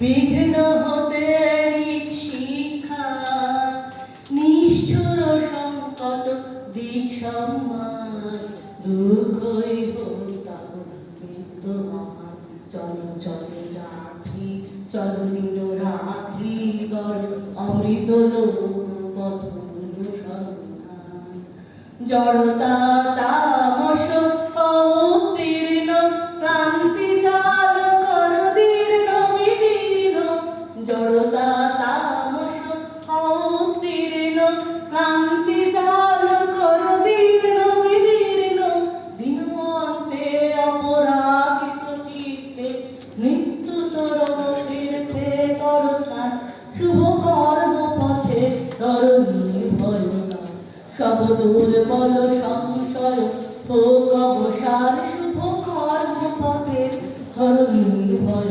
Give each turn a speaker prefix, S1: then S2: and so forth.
S1: বিঘ্ন হতে শিক্ষা নিষ্ঠুর সংকট দিক সম্মান দুঃখই চল যাত্রী চল নীল রাত্রি গর অমৃত লোক পথ জড়তা তামস অউত্তীর্ণ ক্রান্তি জাল কর দীর্ণ বিদীর্ণ জড়তা তামস অউত্তীর্ণ ক্রান্তি সব দুর্বল সংশয় ভোগ অবসার শুভ কর্ম পথে ধর নির্ভয়